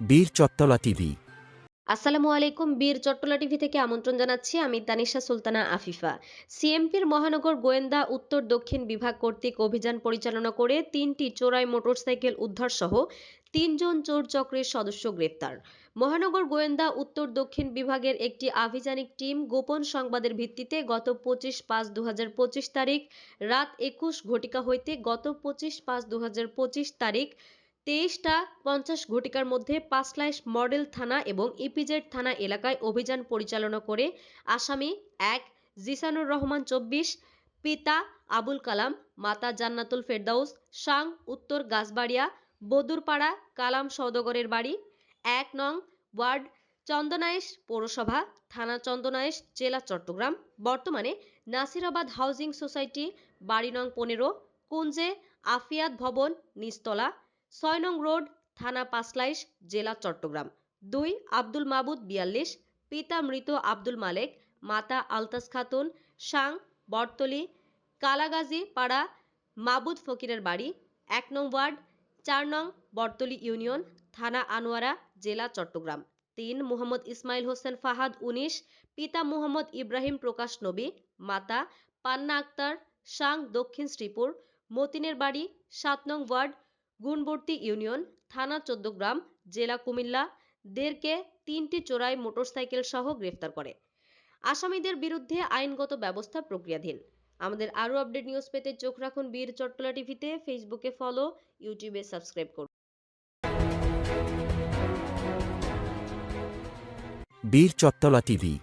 বীর চত্তলা টিভি। আসসালামু আলাইকুম, বীর চট্টলা টিভি থেকে আমন্ত্রণ জানাচ্ছি আমি তানিশা সুলতানা আফিফা। সিএমপির মহানগর গোয়েন্দা উত্তর দক্ষিণ বিভাগ কর্তৃক অভিযান পরিচালনা করে তিনটি চোরাই মোটরসাইকেল উদ্ধার সহ তিনজন চোর চক্রের সদস্য গ্রেপ্তার। মহানগর গোয়েন্দা উত্তর দক্ষিণ বিভাগের একটি আভিযানিক টিম গোপন সংবাদের ভিত্তিতে গত পঁচিশ পাঁচ দু তারিখ রাত একুশ ঘটিকা হইতে গত পঁচিশ পাঁচ দু তারিখ তেইশটা পঞ্চাশ ঘটিকার মধ্যে পাঁচলাইশ মডেল থানা এবং ইপিজেড থানা এলাকায় অভিযান পরিচালনা করে আসামি এক, জিসানুর রহমান চব্বিশ, পিতা আবুল কালাম, মাতা জান্নাতুল ফেরদাউস, সাং, উত্তর গাছবাড়িয়া, বদুরপাড়া, কালাম সৌদগরের বাড়ি। এক নং ওয়ার্ড চন্দনাইশ পৌরসভা, থানা চন্দনাইশ জেলা চট্টগ্রাম। বর্তমানে নাসিরাবাদ হাউজিং সোসাইটি, বাড়ি নং পনেরো, কুঞ্জে আফিয়াত ভবন, নিচতলা। ছয় নং রোড, থানা পাঁচলাইশ, জেলা চট্টগ্রাম। দুই, আব্দুল মাবুদ বিয়াল্লিশ, পিতা মৃত আব্দুল মালেক, মাতা আলতাস খাতুন, সাং, বটতলি, কালাগাজী পাড়া, মাবুদ ফকিরের বাড়ি। এক নং ওয়ার্ড, চার নং বটতলি ইউনিয়ন, থানা আনোয়ারা, জেলা চট্টগ্রাম। তিন, মোহাম্মদ ইসমাইল হোসেন ফাহাদ উনিশ, পিতা মোহাম্মদ ইব্রাহিম প্রকাশ নবী, মাতা পান্না আক্তার, সাং দক্ষিণ শ্রীপুর। মতিনের বাড়ি, সাত নং ওয়ার্ড গুণবর্তী ইউনিয়ন, থানা চোদ্দগ্রাম জেলা কুমিল্লা, দেরকে তিনটি চোরাই মোটরসাইকেল সহ গ্রেফতার করে। আসামিদের বিরুদ্ধে আইনগত ব্যবস্থা প্রক্রিয়াধীন। আমাদের আরও আপডেট নিউজ পেতে চোখ রাখুন বীর চট্টলা টিভিতে, ফেসবুকে ফলো, ইউটিউবে সাবস্ক্রাইব করুন। বীর চত্তলা টিভি